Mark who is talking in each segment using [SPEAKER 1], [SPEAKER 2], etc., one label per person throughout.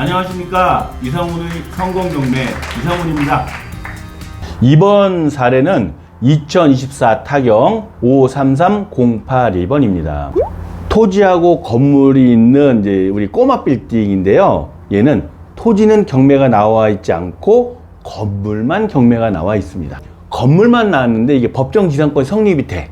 [SPEAKER 1] 안녕하십니까 이상훈의 성공 경매 이상훈입니다.
[SPEAKER 2] 이번 사례는 2024 타경 533082번입니다. 토지하고 건물이 있는 이제 우리 꼬마 빌딩인데요. 얘는 토지는 경매가 나와 있지 않고 건물만 경매가 나와 있습니다. 건물만 나왔는데 이게 법정 지상권 성립이 돼.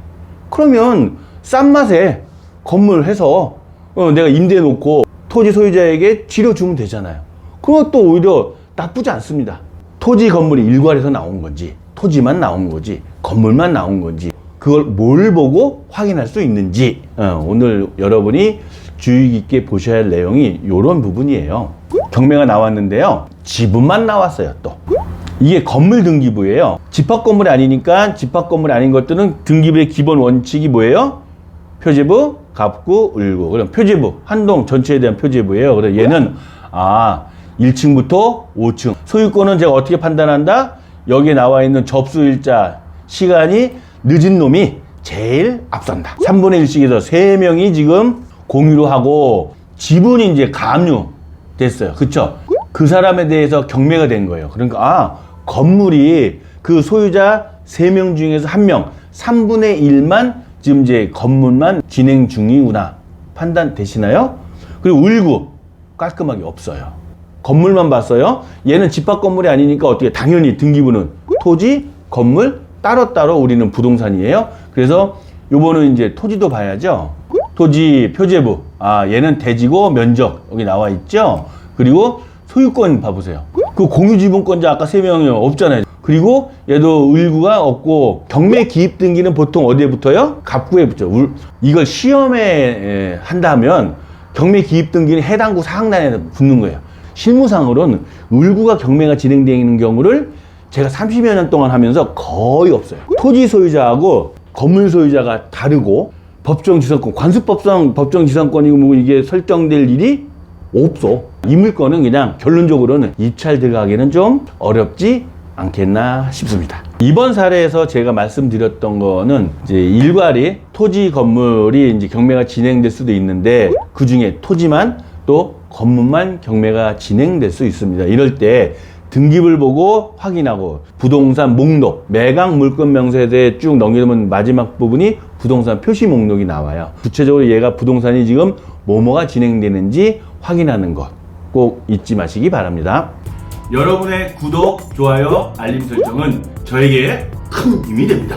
[SPEAKER 2] 그러면 싼 맛에 건물 해서 어, 내가 임대해 놓고 토지 소유자에게 지려 주면 되잖아요. 그건 또 오히려 나쁘지 않습니다. 토지 건물이 일괄해서 나온 건지, 토지만 나온 거지, 건물만 나온 건지, 그걸 뭘 보고 확인할 수 있는지, 어, 오늘 여러분이 주의 깊게 보셔야 할 내용이 이런 부분이에요. 경매가 나왔는데요. 지분만 나왔어요, 또. 이게 건물 등기부예요. 집합 건물이 아니니까 집합 건물이 아닌 것들은 등기부의 기본 원칙이 뭐예요? 표지부, 갑구, 을구. 그럼 표지부, 한동 전체에 대한 표지부예요. 그래서 얘는 아 1층부터 5층. 소유권은 제가 어떻게 판단한다? 여기에 나와 있는 접수 일자 시간이 늦은 놈이 제일 앞선다. 3분의 1씩에서 3명이 지금 공유로 하고 지분이 이제 가압류 됐어요. 그쵸? 그 사람에 대해서 경매가 된 거예요. 그러니까 아 건물이 그 소유자 3명 중에서 1명 3분의 1만 지금 이제 건물만 진행 중이구나 판단 되시나요? 그리고 을구 깔끔하게 없어요. 건물만 봤어요. 얘는 집합 건물이 아니니까 어떻게 당연히 등기부는 토지, 건물 따로따로 우리는 부동산이에요. 그래서 요거는 이제 토지도 봐야죠. 토지 표제부. 아, 얘는 대지고 면적 여기 나와 있죠. 그리고 소유권 봐보세요. 그 공유지분권자 아까 세 명이 없잖아요. 그리고 얘도 을구가 없고 경매 기입 등기는 보통 어디에 붙어요? 갑구에 붙죠. 울- 이걸 시험에 에, 한다면 경매 기입 등기는 해당구 사항란에 붙는 거예요. 실무상으로는 을구가 경매가 진행되는 경우를 제가 30여 년 동안 하면서 거의 없어요. 토지 소유자하고 건물 소유자가 다르고 법정 지상권, 관습법상 법정 지상권이고 뭐 이게 설정될 일이 없어. 이 물건은 그냥 결론적으로는 입찰 들어가기는 좀 어렵지 않겠나 싶습니다. 이번 사례에서 제가 말씀드렸던 거는 이제 일괄이 토지 건물이 이제 경매가 진행될 수도 있는데 그 중에 토지만 또 건물만 경매가 진행될 수 있습니다. 이럴 때 등기부를 보고 확인하고 부동산 목록 매각 물건 명세서에 쭉 넘기면 마지막 부분이 부동산 표시 목록이 나와요. 구체적으로 얘가 부동산이 지금 뭐뭐가 진행되는지 확인하는 것 꼭 잊지 마시기 바랍니다.
[SPEAKER 1] 여러분의 구독, 좋아요, 알림 설정은 저에게 큰 힘이 됩니다.